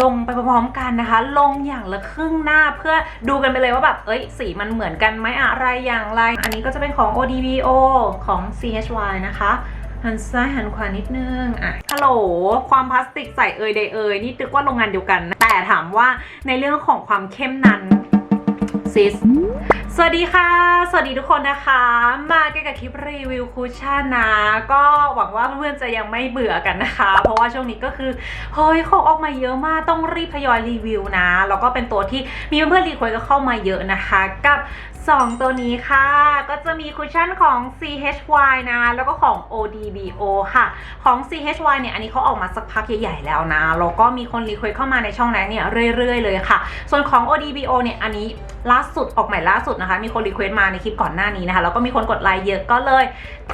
ลงไปพร้อมๆกันนะคะ ลงอย่างละครึ่งหน้าเพื่อดูกันไปเลยว่าแบบ เอ้ย สีมันเหมือนกันไหมอะไรอย่างไร อันนี้ก็จะเป็นของ ODBO ของ CHY นะคะหันซ้ายหันขวานิดนึง อะฮัลโหล ความพลาสติกใส่เอยเดเอยนี่ตึกว่าโรงงานเดียวกัน แต่ถามว่าในเรื่องของความเข้มนั้นซิส สวัสดีค่ะ สวัสดีทุกคนนะคะ มาเกันกับคลิปรีวิวคูชั่นนะ ก็หวังว่าเพื่อนๆจะยังไม่เบื่อกันนะคะ เพราะว่าช่วงนี้ก็คือเฮ้ยของออกมาเยอะมากต้องรีบทยอยรีวิวนะ แล้วก็เป็นตัวที่มีเพื่อนๆรีเควสก็เข้ามาเยอะนะคะ กับ 2 ตัวนี้ค่ะ ก็จะมีคุชชั่นของ CHY นะ แล้วก็ของ ODBO ค่ะ ของ CHY เนี่ย อันนี้เขาออกมาสักพักใหญ่ๆแล้วนะ แล้วก็มีคนรีเควสเข้ามาในช่องนั้นเนี่ยเรื่อยๆเลยค่ะ ส่วนของ ODBO เนี่ย อันนี้ ล่าสุดออกใหม่ล่าสุดนะคะ มีคนรีเควสตมาในคลิปก่อนหน้านี้นะคะ แล้วก็มีคนกดไลค์เยอะก็เลย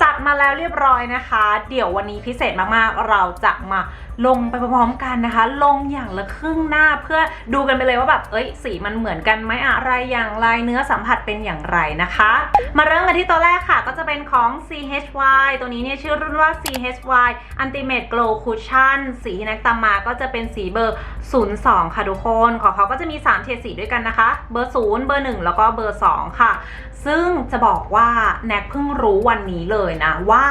จัดมาแล้วเรียบร้อยนะคะ เดี๋ยววันนี้พิเศษมากๆ เราจะมา ลงไปพร้อมๆกันนะคะ ลงอย่างละครึ่งหน้าเพื่อดูกันไปเลยว่าแบบเอ้ยสีมันเหมือนกันไหมอะไรอย่างไรเนื้อสัมผัสเป็นอย่างไรนะคะ มาเริ่มกันที่ตัวแรกค่ะ ก็จะเป็นของ CHY ตัวนี้เนี่ยชื่อรุ่นว่า CHY Ultimate Glow Cushion สีที่นักตามมาก็จะเป็นสีเบอร์ 02 ค่ะทุกคนของเขาก็จะมี 3 เฉดสีด้วยกันนะคะ เบอร์ 0 เบอร์ 1 แล้วก็เบอร์ 2 ค่ะ ซึ่งจะบอกว่าแน็กเพิ่งรู้วันนี้เลยนะว่า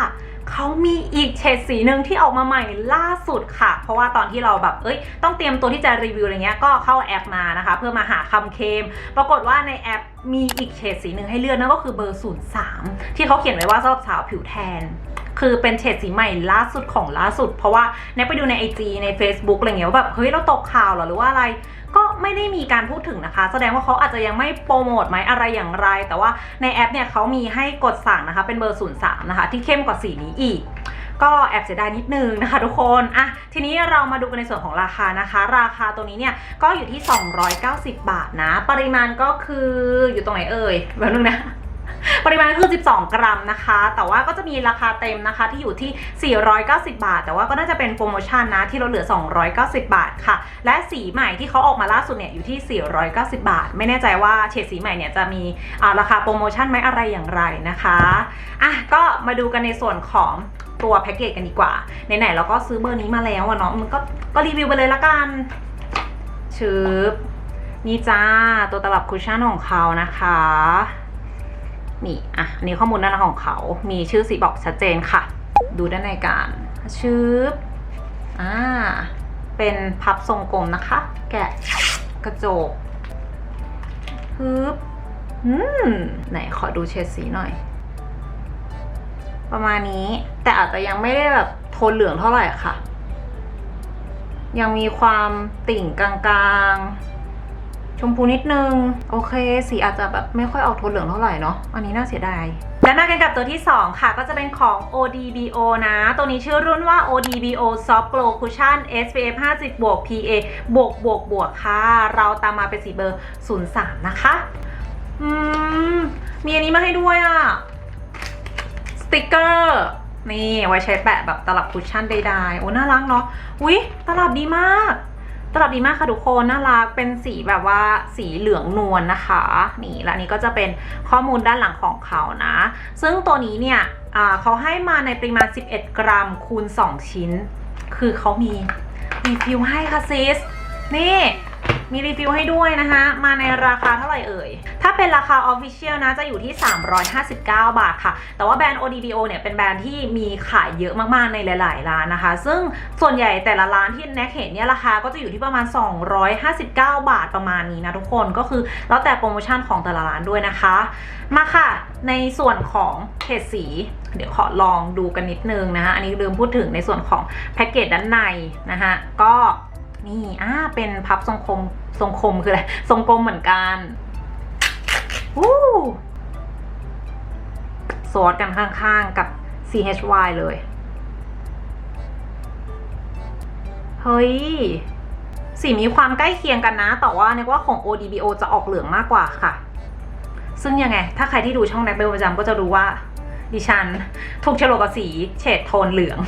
เขามีอีกเฉดสีหนึ่งที่ออกมาใหม่ล่าสุดค่ะ เพราะว่าตอนที่เราแบบเอ้ย ต้องเตรียมตัวที่จะรีวิวอะไรเงี้ยก็เข้าแอปมานะคะ เพื่อมาหาคำเคลมปรากฏว่าในแอปมีอีกเฉดสีหนึ่งให้เลือกนั่นก็คือเบอร์ 03 ที่เขาเขียนไว้ว่าสำหรับสาวผิวแทน คือเป็นเฉดสีใหม่ล่าสุดของล่าสุด เพราะว่าแนกไปดูใน IG ใน Facebook อะไรเงี้ยว่าแบบเฮ้ยเราตกข่าวหรอหรือว่าอะไร ก็ ไม่ได้มีการพูดถึงนะคะ แสดงว่าเขาอาจจะยังไม่โปรโมทไหมอะไรอย่างไร แต่ว่าในแอปเนี่ยเขามีให้กดสั่งนะคะ เป็นเบอร์ 03 นะคะ ที่เข้มกว่าสีนี้อีกก็แอบเสียดายนิดนึงนะคะทุกคนอะทีนี้เรามาดูกันในส่วนของราคานะคะ ราคาตัวนี้เนี่ยก็อยู่ที่ 290 บาทนะ ปริมาณก็คืออยู่ตรงไหนเอ่ยแบบนึงนะ ปริมาณคือ 12 กรัมนะคะ แต่ว่าก็จะมีราคาเต็มนะคะที่อยู่ที่ 490 บาท แต่ว่าก็น่าจะเป็นโปรโมชั่นนะที่ลดเหลือ 290 บาทค่ะ และสีใหม่ที่เขาออกมาล่าสุดเนี่ยอยู่ที่ 490 บาท ไม่แน่ใจว่าเฉดสีใหม่เนี่ยจะมีราคาโปรโมชั่นไหมอะไรอย่างไรนะคะอะก็มาดูกันในส่วนของตัวแพ็กเกจกันดีกว่า ไหนๆเราก็ซื้อเบอร์นี้มาแล้วอะเนาะมันก็ก็รีวิวไปเลยละกันชืบนี่จ้าตัวตลับคุชชั่นของเขานะคะ นี่อะอันนี้ข้อมูลด้านหน้าของเขา มีชื่อสีบอกชัดเจนค่ะ ดูด้านในกันชืบอ่า เป็นพับทรงกลมนะคะ แกะกระจกฮึบอืม ไหนขอดูเฉดสีหน่อย ประมาณนี้ แต่อาจจะยังไม่ได้แบบโทนเหลืองเท่าไหร่ค่ะ ยังมีความติ่งกลางๆ ชมพูนิดนึง โอเค สีอาจจะแบบไม่ค่อยออกโทนเหลืองเท่าไหร่เนาะอันนี้น่าเสียดายและมากันกับตัวที่ 2 ค่ะ ก็จะเป็นของ ODBO นะ ตัวนี้ชื่อรุ่นว่า ODBO Soft Glow Cushion SPF 50บวก PA บวกบวกบวกค่ะ เราตามมาเป็นสีเบอร์ 03 นะคะ อืม มีอันนี้มาให้ด้วยอะ สติกเกอร์ นี่ ไว้ใช้แปะแบบตลับคุชชั่นใดๆ โอ้ น่ารักเนาะอุ๊ย ตลับดีมาก ตลับดีมากค่ะทุกคนน่ารักเป็นสีแบบว่าสีเหลืองนวลนะคะ นี่และนี่ก็จะเป็นข้อมูลด้านหลังของเขานะ ซึ่งตัวนี้เนี่ยเขาให้มาในปริมาณ 11 กรัมคูณ 2 ชิ้น คือเขามีรีฟิวให้ค่ะซิสนี่ มีรีฟิลให้ด้วยนะคะ มาในราคาเท่าไหร่เอ่ย ถ้าเป็นราคา Official นะจะอยู่ที่ 359 บาทค่ะ แต่ว่าแบรนด์ ODBO เนี่ยเป็นแบรนด์ที่มีขายเยอะมากๆในหลาย ๆ ร้านนะคะ ซึ่งส่วนใหญ่แต่ละร้านที่แน็กเห็นเนี่ยราคาก็จะอยู่ที่ประมาณ 259 บาทประมาณนี้นะทุกคนก็คือแล้วแต่โปรโมชั่นของแต่ละร้านด้วยนะคะ มาค่ะในส่วนของเฉดสี เดี๋ยวขอลองดูกันนิดนึงนะคะอันนี้ลืมพูดถึงในส่วนของแพ็กเกจด้านในนะคะก็ นี่อ่าเป็นพับทรงคมทรงคมคืออะไรทรงกลมเหมือนกันวู้สวดกันข้างๆกับ CHY เลย เฮ้ย สีมีความใกล้เคียงกันนะ แต่ว่านึกว่าของ ODBO จะออกเหลืองมากกว่าค่ะ ซึ่งยังไง ถ้าใครที่ดูช่องแน็กเป็นประจำก็จะรู้ว่า ดิฉันถูกฉลกกับสีเฉดโทนเหลือง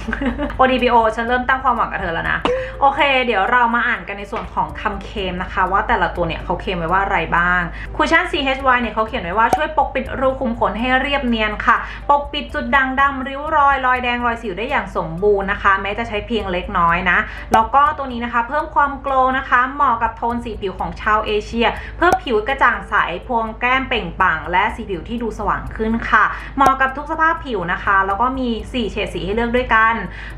ODBO ฉันเริ่มตั้งความหวังกับเธอแล้วนะ โอเค เดี๋ยวเรามาอ่านกันในส่วนของคำเคลมนะคะ ว่าแต่ละตัวเนี่ยเขาเคลมไว้ว่าอะไรบ้าง คุชชั่น CHY เนี่ยเขาเขียนไว้ว่าช่วยปกปิดรูขุมขนให้เรียบเนียนค่ะ ปกปิดจุดด่างดำริ้วรอยรอยแดงรอยสิวได้อย่างสมบูรณ์นะคะ แม้จะใช้เพียงเล็กน้อยนะแล้วก็ตัวนี้นะคะ เพิ่มความโกล์นะคะเหมาะกับโทนสีผิวของชาวเอเชีย เพื่อผิวกระจ่างใสพวงแก้มเปล่งปลั่งและสีผิวที่ดูสว่างขึ้นค่ะเหมาะกับทุกสภาพผิวนะคะ แล้วก็มี 4 เฉดสีให้เลือกด้วยกัน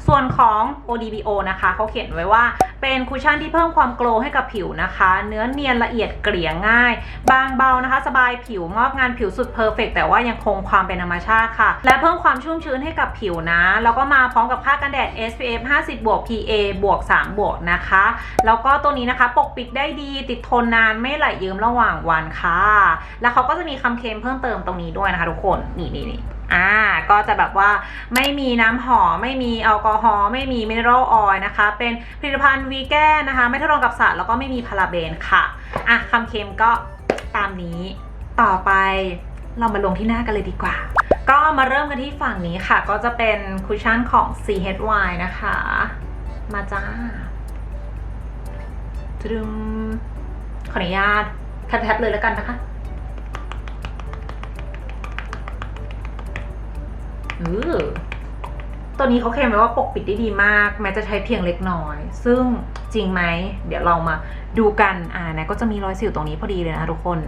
ส่วนของ ODBO นะคะเขาเขียนไว้ว่าเป็นคุชชั่นที่เพิ่มความโกลว์ให้กับผิวนะคะ เนื้อเนียนละเอียดเกลี่ยง่าย บางเบานะคะ สบายผิวงอกงานผิวสุดเพอร์เฟกแต่ว่ายังคงความเป็นธรรมชาติค่ะ และเพิ่มความชุ่มชื้นให้กับผิวนะ แล้วก็มาพร้อมกับค่ากันแดด SPF 50บวก PA บวก3บวกนะคะ แล้วก็ตัวนี้นะคะปกปิดได้ดีติดทนนานไม่ไหลเยิ้มระหว่างวันค่ะ แล้วเขาก็จะมีคำเคลมเพิ่มเติมตรงนี้ด้วยนะคะทุกคน นี่นี่นี่ อ่าก็จะแบบว่าไม่มีน้ำหอม ไม่มีแอลกอฮอล์ไม่มีมิเนอรัลออยล์นะคะ เป็นผลิตภัณฑ์วีแกนนะคะ ไม่ทดลองกับสัตว์แล้วก็ไม่มีพาราเบนค่ะอะคำเคลมก็ตามนี้ต่อไปเรามาลงที่หน้ากันเลยดีกว่า ก็มาเริ่มกันที่ฝั่งนี้ค่ะ ก็จะเป็นคุชชั่นของ CHY นะคะ มาจ้าตรึมขออนุญาตแทบๆเลยแล้วกันนะคะ เออตัวนี้เขาเคลมไว้ว่าปกปิดได้ดีมาก แม้จะใช้เพียงเล็กน้อย ซึ่งจริงไหม เดี๋ยวเรามาดูกันอ่านะก็จะมีรอยสิวตรงนี้พอดีเลยนะทุกคน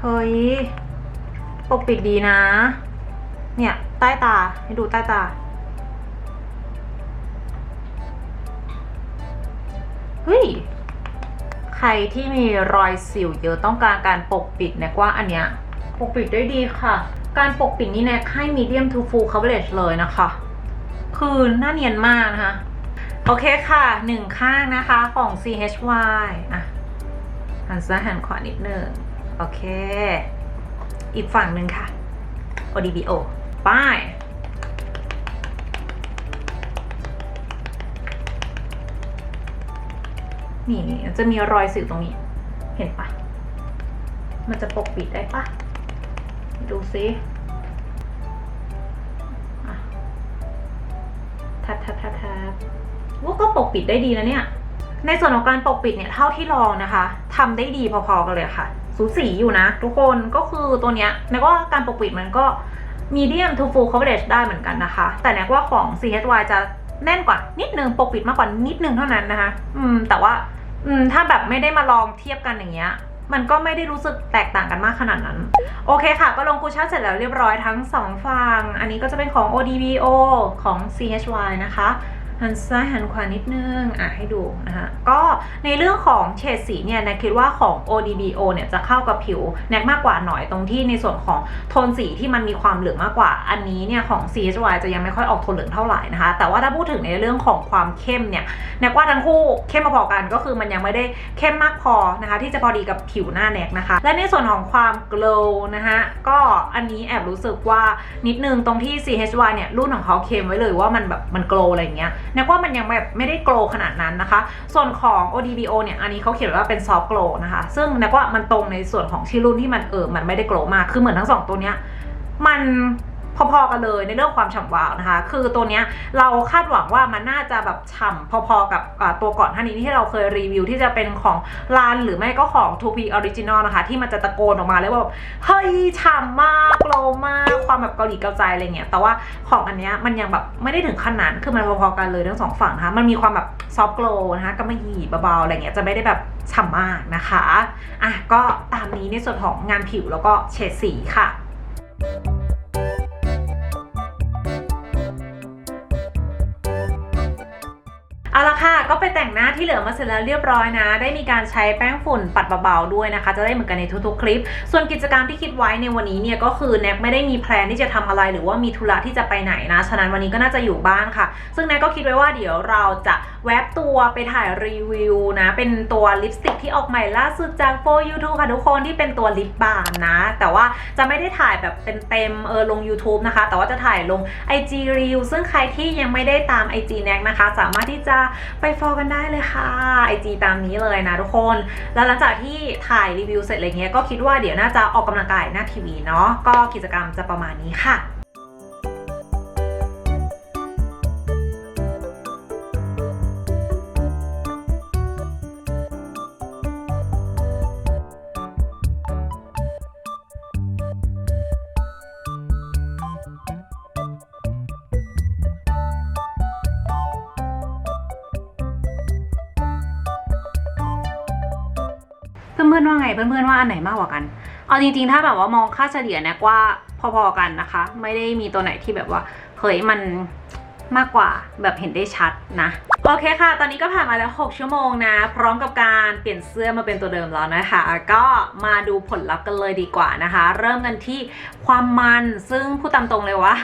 เฮ้ยปกปิดดีนะ เนี่ย ใต้ตาให้ดูใต้ตาเฮ้ย รที่มีรอยสิวเยอะต้องการการปกปิดแนกว่าอันเนี้ยปกปิดได้ดีค่ะ การปกปิดนี่แนกให้ medium to full coverage เลยนะคะ คือหน้าเนียนมากนะคะ โอเคค่ะหนึ่งข้างนะคะของ CHY อะหันซ้ายหันขวานิดหนึ่งโอเค อีกฝั่งหนึ่งค่ะ ODBO ป้าย นี่นี่จะมีรอยสิวตรงนี้ เห็นปะมันจะปกปิดได้ปะดูซิอะแทบแทบแทบแทบว่าก็ปกปิดได้ดีนะเนี่ย ในส่วนของการปกปิดเนี่ยเท่าที่ลองนะคะทำได้ดีพอๆกันเลยค่ะ สูสีอยู่นะทุกคนก็คือตัวเนี้ยแม้ว่าการปกปิดมันก็ medium to full coverage ได้เหมือนกันนะคะ แต่แนกว่าของ CHY จะ แน่นกว่านิดนึงปกปิดมากกว่านิดนึงเท่านั้นนะคะ อืม แต่ว่า อืม ถ้าแบบไม่ได้มาลองเทียบกันอย่างเงี้ย มันก็ไม่ได้รู้สึกแตกต่างกันมากขนาดนั้น โอเคค่ะ ก็ลงคูชชั่นเสร็จแล้วเรียบร้อยทั้งสองฝั่งอันนี้ก็จะเป็นของ ODBO ของ CHY นะคะ หันซ้ายหันขวานิดนึง อะให้ดูนะคะก็ในเรื่องของเฉดสีเนี่ยแนกคิดว่าของ ODBO เนี่ยจะเข้ากับผิวแนกมากกว่าหน่อยตรงที่ในส่วนของโทนสีที่มันมีความเหลืองมากกว่า อันนี้เนี่ยของ CHY จะยังไม่ค่อยออกโทนเหลืองเท่าไหร่นะคะ แต่ว่าถ้าพูดถึงในเรื่องของความเข้มเนี่ยแนกว่าทั้งคู่เข้มพอกันก็คือมันยังไม่ได้เข้มมากพอนะคะ ที่จะพอดีกับผิวหน้าแนกนะคะ และในส่วนของความ glow นะคะก็อันนี้แอบรู้สึกว่านิดนึงตรงที่ CHY เนี่ยรุ่นของเขาเคลมไว้เลยว่ามันแบบมัน glow อะไรอย่างเงี้ยนกว่ามันยังแบบไม่ได้โกลขนาดนั้นนะคะ ส่วนของ ODBO เนี่ย อันนี้เขาเขียนว่าเป็นซอฟต์โกลนะคะ ซึ่งแนกว่ามันตรงในส่วนของชื่อรุ่นที่มันเออมันไม่ได้โกลมาก คือเหมือนทั้งสองตัวเนี้ยมัน พอๆกันเลยในเรื่องความฉ่ำวาวนะคะ คือตัวเนี้ยเราคาดหวังว่ามันน่าจะแบบฉ่ำพอๆกับตัวก่อนท่านี้ที่เราเคยรีวิวที่จะเป็นของลานหรือไม่ก็ของ 2P Original นะคะ ที่มันจะตะโกนออกมาเลยว่าแบบเฮ้ยฉ่ำมากโกลมากความแบบเกาหลีเกาใจอะไรเงี้ยแต่ว่าของอันเนี้ยมันยังแบบไม่ได้ถึงขนาดคือมันพอๆกันเลยทั้งสองฝั่งนะคะมันมีความแบบซอฟต์โกลนะคะก็ไม่หยีเบาๆอะไรเงี้ยจะไม่ได้แบบฉ่ำมากนะคะอะก็ตามนี้ในส่วนของงานผิวแล้วก็เฉดสีค่ะ เอาละค่ะ ก็ไปแต่งหน้าที่เหลือมาเสร็จแล้วเรียบร้อยนะ ได้มีการใช้แป้งฝุ่นปัดเบาๆด้วยนะคะ จะได้เหมือนกันในทุกๆคลิป ส่วนกิจกรรมที่คิดไว้ในวันนี้เนี่ยก็คือแน็กไม่ได้มีแพลนที่จะทำอะไรหรือว่ามีธุระที่จะไปไหนนะ ฉะนั้นวันนี้ก็น่าจะอยู่บ้านค่ะ ซึ่งแน็กก็คิดไว้ว่าเดี๋ยวเราจะ แวบตัวไปถ่ายรีวิวนะ เป็นตัวลิปสติกที่ออกใหม่ล่าสุดจาก for YouTube ค่ะทุกคนที่เป็นตัวลิปบาล์มนะ แต่ว่าจะไม่ได้ถ่ายแบบเต็มๆเออลง YouTube นะคะ แต่ว่าจะถ่ายลง IG Reel ซึ่งใครที่ยังไม่ได้ตาม IG แน็กนะคะ สามารถที่จะไปฟอลกันได้เลยค่ะไอจีตามนี้เลยนะทุกคน แล้วหลังจากที่ถ่ายรีวิวเสร็จอะไรเงี้ยก็คิดว่าเดี๋ยวน่าจะออกกำลังกายหน้าทีวีเนาะก็กิจกรรมจะประมาณนี้ค่ะ เพื่อนๆว่าอันไหนมากกว่ากัน เอาจริงๆ ถ้าแบบว่ามองค่าเฉลี่ยเนี่ยว่าพอๆกันนะคะ ไม่ได้มีตัวไหนที่แบบว่าเฮ้ยมันมากกว่าแบบเห็นได้ชัดนะ โอเคค่ะ ตอนนี้ก็ผ่านมาแล้ว 6 ชั่วโมงนะ พร้อมกับการเปลี่ยนเสื้อมาเป็นตัวเดิมแล้วนะคะ ก็มาดูผลลัพธ์กันเลยดีกว่านะคะ เริ่มกันที่ความมันซึ่งพูดตามตรงเลยว่า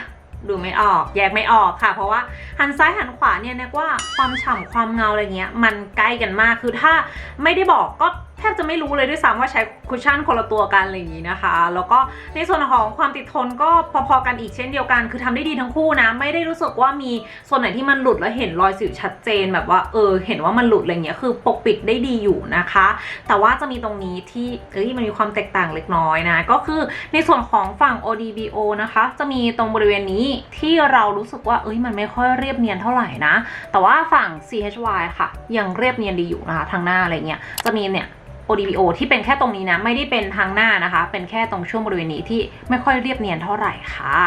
ดูไม่ออกแยกไม่ออกค่ะ เพราะว่าหันซ้ายหันขวาเนี่ยเรียกว่าความฉ่ำความเงาอะไรเงี้ย มันใกล้กันมากคือถ้าไม่ได้บอกก็ แทบจะไม่รู้เลยด้วยซ้ำว่าใช้คุชชั่นคนละตัวกันอะไรอย่างนี้นะคะ แล้วก็ในส่วนของความติดทนก็พอๆกันอีกเช่นเดียวกัน คือทำได้ดีทั้งคู่นะ ไม่ได้รู้สึกว่ามีส่วนไหนที่มันหลุดแล้วเห็นรอยสิวชัดเจนแบบว่าเออเห็นว่ามันหลุดอะไรเงี้ยคือปกปิดได้ดีอยู่นะคะ แต่ว่าจะมีตรงนี้ที่เอ้ยมันมีความแตกต่างเล็กน้อยนะ ก็คือในส่วนของฝั่ง ODBO นะคะ จะมีตรงบริเวณนี้ที่เรารู้สึกว่าเอ้ยมันไม่ค่อยเรียบเนียนเท่าไหร่นะ แต่ว่าฝั่ง CHY ค่ะ ยังเรียบเนียนดีอยู่นะคะทางหน้าอะไรเงี้ยจะมีเนี่ย ODBO ที่เป็นแค่ตรงนี้นะ ไม่ได้เป็นทางหน้านะคะ เป็นแค่ตรงช่วงบริเวณนี้ที่ไม่ค่อยเรียบเนียนเท่าไหร่ค่ะ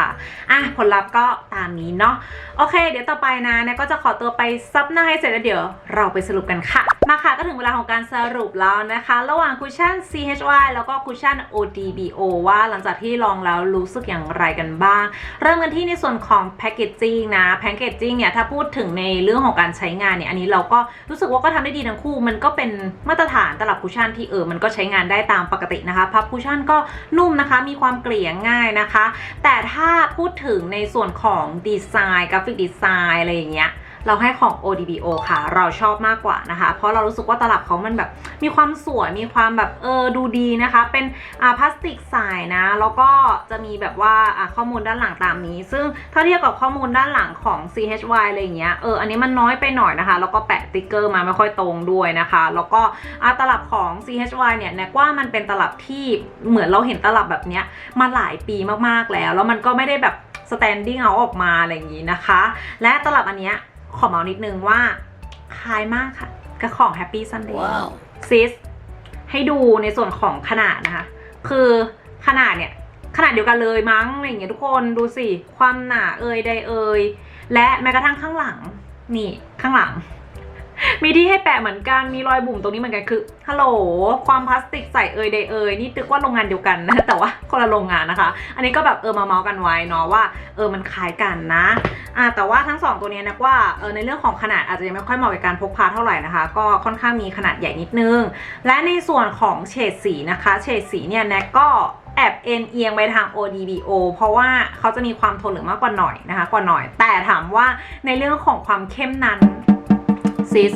อะผลลัพธ์ก็ตามนี้เนาะโอเค เดี๋ยวต่อไปนะเนี่ยก็จะขอตัวไปซับหน้าให้เสร็จแล้วเดี๋ยวเราไปสรุปกันค่ะ มาค่ะก็ถึงเวลาของการสรุปแล้วนะคะ ระหว่างคุชชั่น CHY แล้วก็คุชชั่น ODBO ว่าหลังจากที่ลองแล้วรู้สึกอย่างไรกันบ้าง เริ่มกันที่ในส่วนของแพ c เกจจิ้งนะแพ c เกจจิ้งเนี่ยถ้าพูดถึงในเรื่องของการใช้งานเนี่ยอันนี้เราก็รู้สึกว่าก็ทำได้ดีทั้งคู่ มันก็เป็นมาตรฐานตลับคุชชั่นที่เออมันก็ใช้งานได้ตามปกตินะคะพับคุชชั่นก็นุ่มนะคะมีความเกลี่ยง่ายนะคะ แต่ถ้าพูดถึงในส่วนของดีไซน์กราฟิกดีไซน์อะไรอย่างเงี้ย เราให้ของ ODBO ค่ะ เราชอบมากกว่านะคะ เพราะเรารู้สึกว่าตลับเขามันแบบมีความสวย มีความแบบเออดูดีนะคะ เป็นอ่าพลาสติกใสนะ แล้วก็จะมีแบบว่าอ่าข้อมูลด้านหลังตามนี้ ซึ่งถ้าเทียบกับข้อมูลด้านหลังของ CHY อะไรอย่างเงี้ย เออ อันนี้มันน้อยไปหน่อยนะคะ แล้วก็แปะติ๊กเกอร์มาไม่ค่อยตรงด้วยนะคะ แล้วก็อ่าตลับของ CHY เนี่ยแนกว่ามันเป็นตลับที่เหมือนเราเห็นตลับแบบเนี้ยมาหลายปีมากๆแล้ว แล้วมันก็ไม่ได้แบบ standing out ออกมาอะไรอย่างนี้นะคะ และตลับอันเนี้ย ขอเมานิดนึงว่าคล้ายมากค่ะกับของ Happy Sunday ว้าวซิสให้ดูในส่วนของขนาดนะคะ คือขนาดเนี่ย ขนาดเดียวกันเลยมั้งอะไรอย่างเงี้ยทุกคนดูสิ ความหนาเอ่ยใดเอ่ยและแม้กระทั่งข้างหลัง นี่ข้างหลัง มีที่ให้แปะเหมือนกัน มีรอยบุ๋มตรงนี้เหมือนกันคือ ฮัลโหล ความพลาสติกใส่เอ่ยใดเอ่ยนี่ตึกว่าโรงงานเดียวกันนะ แต่ว่าคนละโรงงานนะคะ อันนี้ก็แบบเออมาเมาส์กันไว้เนาะว่า เออมันคล้ายกันนะอ่าแต่ว่าทั้งสองตัวนี้นะว่าเออในเรื่องของขนาดอาจจะยังไม่ค่อยเหมาะกับการพกพาเท่าไหร่นะคะ ก็ค่อนข้างมีขนาดใหญ่นิดนึง และในส่วนของเฉดสีนะคะ เฉดสีเนี่ยแน็กก็แอบเอ็นเอียงไปทาง ODBO เพราะว่าเขาจะมีความทนเหลืองมากกว่าหน่อยนะคะ กว่าหน่อย แต่ถามว่าในเรื่องของความเข้มนั้น ซิส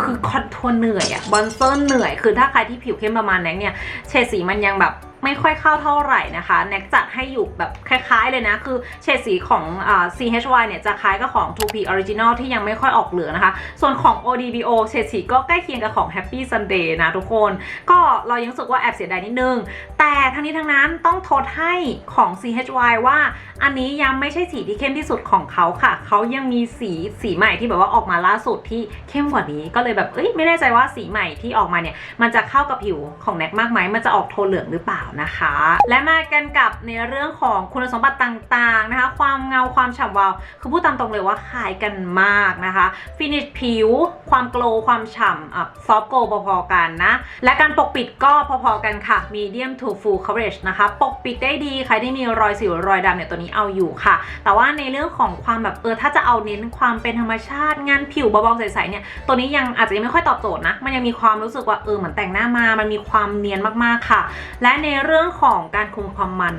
คือคอนทัวร์เหนื่อยอะบอนเซอร์เหนื่อย คือถ้าใครที่ผิวเข้มประมาณแน็กเนี่ยเฉดสีมันยังแบบ ไม่ค่อยเข้าเท่าไหร่นะคะแน็กจัดให้อยู่แบบคล้ายๆเลยนะ คือเฉดสีของอ่า CHY เนี่ยจะคล้ายกับของ 2P Original ที่ยังไม่ค่อยออกเหลืองนะคะ ส่วนของ ODBO เฉดสีก็ใกล้เคียงกับของ Happy Sunday นะทุกคน ก็เรายังรู้สึกว่าแอบเสียดายนิดนึง แต่ทั้งนี้ทั้งนั้นต้องโทษให้ของ CHY ว่า อันนี้ยังไม่ใช่สีที่เข้มที่สุดของเขาค่ะ เขายังมีสีสีใหม่ที่แบบว่าออกมาล่าสุดที่เข้มกว่านี้ ก็เลยแบบเอ้ยไม่แน่ใจว่าสีใหม่ที่ออกมาเนี่ยมันจะเข้ากับผิวของแน็กมากไหมมันจะออกโทนเหลืองหรือเปล่านะคะ และมากันกับในเรื่องของคุณสมบัติต่างๆนะคะ ความเงาความฉ่ำวาว คือพูดตามตรงเลยว่าคลายกันมากนะคะฟินิชผิว ความโกลความฉ่ำอะซอฟโกลพอๆกันนะ และการปกปิดก็พอๆกันค่ะ medium to full coverage นะคะ ปกปิดได้ดีใครที่มีรอยสิวรอยดำเนี่ยตัวนี้เอาอยู่ค่ะ แต่ว่าในเรื่องของความแบบเออถ้าจะเอาเน้นความเป็นธรรมชาติงานผิวเบาๆใสๆเนี่ยตัวนี้ยังอาจจะยังไม่ค่อยตอบโจทย์นะมันยังมีความรู้สึกว่าเออเหมือนแต่งหน้ามามันมีความเนียนมากๆค่ะ และในเรื่องของการคุมความมัน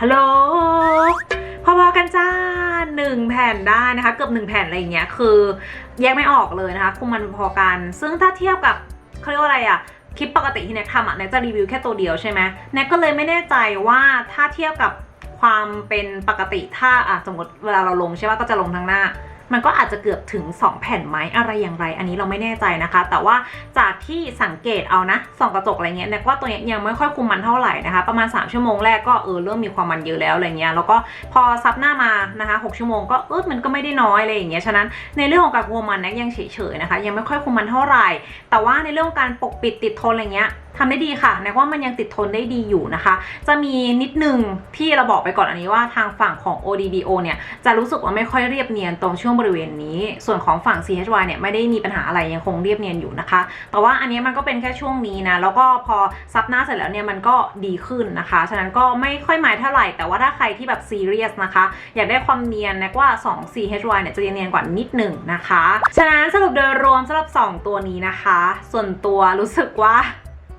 ฮัลโหลพอๆกันจ้าหนึ่งแผ่นได้นะคะ เกือบหนึ่งแผ่นอะไรอย่างเงี้ยคือแยกไม่ออกเลยนะคะคุมมันพอกัน ซึ่งถ้าเทียบกับเขาเรียกว่าอะไรอะคลิปปกติที่แน็กทำอะแน็กจะรีวิวแค่ตัวเดียวใช่ไหมแน็กก็เลยไม่แน่ใจว่าถ้าเทียบกับความเป็นปกติถ้าอะสมมติเวลาเราลงใช่ป่ะก็จะลงทั้งหน้า มันก็อาจจะเกือบถึง 2 แผ่นไหมอะไรอย่างไร อันนี้เราไม่แน่ใจนะคะ แต่ว่าจากที่สังเกตเอานะส่องกระจกอะไรเงี้ยเนี่ว่าตัวเนี้ยยังไม่ค่อยคุมมันเท่าไหร่นะคะ ประมาณ 3 ชั่วโมงแรกก็เออเริ่มมีความมันเยอะแล้วอะไรเงี้ยแล้วก็พอซับหน้ามานะคะ6ชั่วโมงก็เออมันก็ไม่ได้น้อยอะไรอย่างเงี้ยฉะนั้นในเรื่องของการคุมมันนี่ยยังเฉยๆนะคะ ยังไม่ค่อยคุมมันเท่าไหร่ แต่ว่าในเรื่องการปกปิดติดทนอะไรเงี้ย ทำได้ดีค่ะแนะว่ามันยังติดทนได้ดีอยู่นะคะ จะมีนิดนึงที่เราบอกไปก่อนอันนี้ว่าทางฝั่งของ ODBO เนี่ยจะรู้สึกว่าไม่ค่อยเรียบเนียนตรงช่วงบริเวณนี้ ส่วนของฝั่ง CHY เนี่ยไม่ได้มีปัญหาอะไรยังคงเรียบเนียนอยู่นะคะ แต่ว่าอันนี้มันก็เป็นแค่ช่วงนี้นะแล้วก็พอซับหน้าเสร็จแล้วเนี่ยมันก็ดีขึ้นนะคะ ฉะนั้นก็ไม่ค่อยหมายเท่าไหร่ แต่ว่าถ้าใครที่แบบซีเรียสนะคะ อยากได้ความเนียนนะว่า 2 CHY เนี่ยจะเนียนกว่านิดหนึ่งนะคะ ฉะนั้นสรุปโดยรวมสำหรับ 2 ตัวนี้นะคะ ส่วนตัวรู้สึกว่า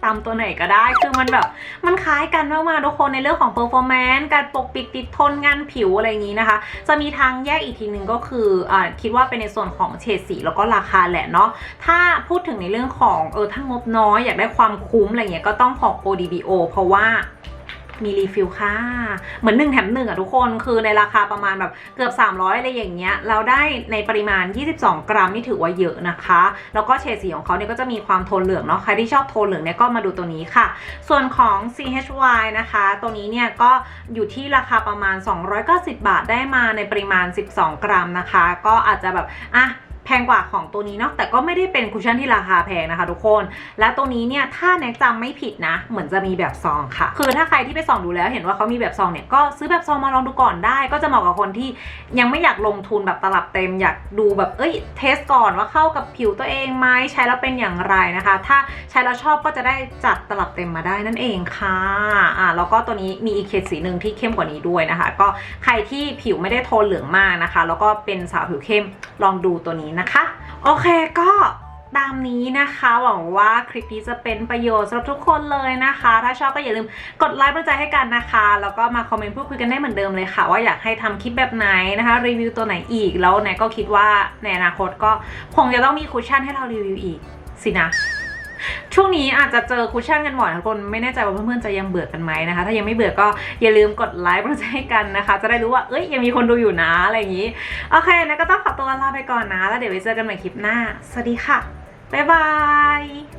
ตามตัวไหนก็ได้ คือมันแบบ มันคล้ายกันมากๆทุกคนในเรื่องของ performance การปกปิดติดทนงานผิวอะไรอย่างนี้นะคะ จะมีทางแยกอีกทีหนึ่งก็คืออคิดว่าเป็นในส่วนของเฉดสีแล้วก็ราคาแหละเนาะ ถ้าพูดถึงในเรื่องของเออถ้างบน้อยอยากได้ความคุ้มอะไรเงี้ยก็ต้องของ ODBO เพราะว่า มีรีฟิลค่ะ เหมือน1แถม1อ่งอะทุกคนคือในราคาประมาณแบบเกือบ 300 อะไรอย่างเงี้ย เราได้ในปริมาณ 22 กรัมนี่ถือว่าเยอะนะคะ แล้วก็เฉดสีของเขาเนี่ยก็จะมีความโทนเหลืองเนาะ ใครที่ชอบโทนเหลืองเนี่ยก็มาดูตัวนี้ค่ะ ส่วนของ CHY นะคะ ตัวนี้เนี่ยก็อยู่ที่ราคาประมาณ 290 บาทได้มาในปริมาณ 12 กรัมนะคะ ก็อาจจะแบบอะ แพงกว่าของตัวนี้เนาะแต่ก็ไม่ได้เป็นคุชชั่นที่ราคาแพงนะคะทุกคน และตัวนี้เนี่ยถ้าแนกจำไม่ผิดนะ เหมือนจะมีแบบซองค่ะ คือถ้าใครที่ไปส่องดูแล้วเห็นว่าเขามีแบบซองเนี่ยก็ซื้อแบบซองมาลองดูก่อนได้ ก็จะเหมาะกับคนที่ยังไม่อยากลงทุนแบบตลับเต็มอยากดูแบบเอ้ยเทสก่อนว่าเข้ากับผิวตัวเองไหมใช้แล้วเป็นอย่างไรนะคะ ถ้าใช้แล้วชอบก็จะได้จัดตลับเต็มมาได้นั่นเองค่ะอ่าแล้วก็ตัวนี้มีอีกเฉดสีหนึ่งที่เข้มกว่านี้ด้วยนะคะ ก็ใครที่ผิวไม่ได้โทนเหลืองมากนะคะ แล้วก็เป็นสาวผิวเข้มลองดูตัวนี้นะคะ โอเคก็ตามนี้นะคะหวังว่าคลิปนี้จะเป็นประโยชน์สำหรับทุกคนเลยนะคะ ถ้าชอบก็อย่าลืมกดไลค์กำลังใจให้กันนะคะ แล้วก็มาคอมเมนต์พูดคุยกันได้เหมือนเดิมเลยค่ะ ว่าอยากให้ทำคลิปแบบไหนนะคะ รีวิวตัวไหนอีกแล้วแนก็คิดว่าในอนาคตก็คงจะต้องมีคุชชั่นให้เรารีวิวอีกสินะ ช่วงนี้อาจจะเจอคุชชั่นกันบ่อยนะคนไม่แน่ใจว่าเพื่อนๆจะยังเบื่อกันไหมนะคะ ถ้ายังไม่เบื่อก็อย่าลืมกดไลค์เพื่อใจให้กันนะคะ จะได้รู้ว่าเอ้ยยังมีคนดูอยู่นะอะไรอย่างนี้โอเคนะก็ต้องขอตัวลาไปก่อนนะ แล้วเดี๋ยวไว้เจอกันใหม่คลิปหน้า สวัสดีค่ะบ๊ายบาย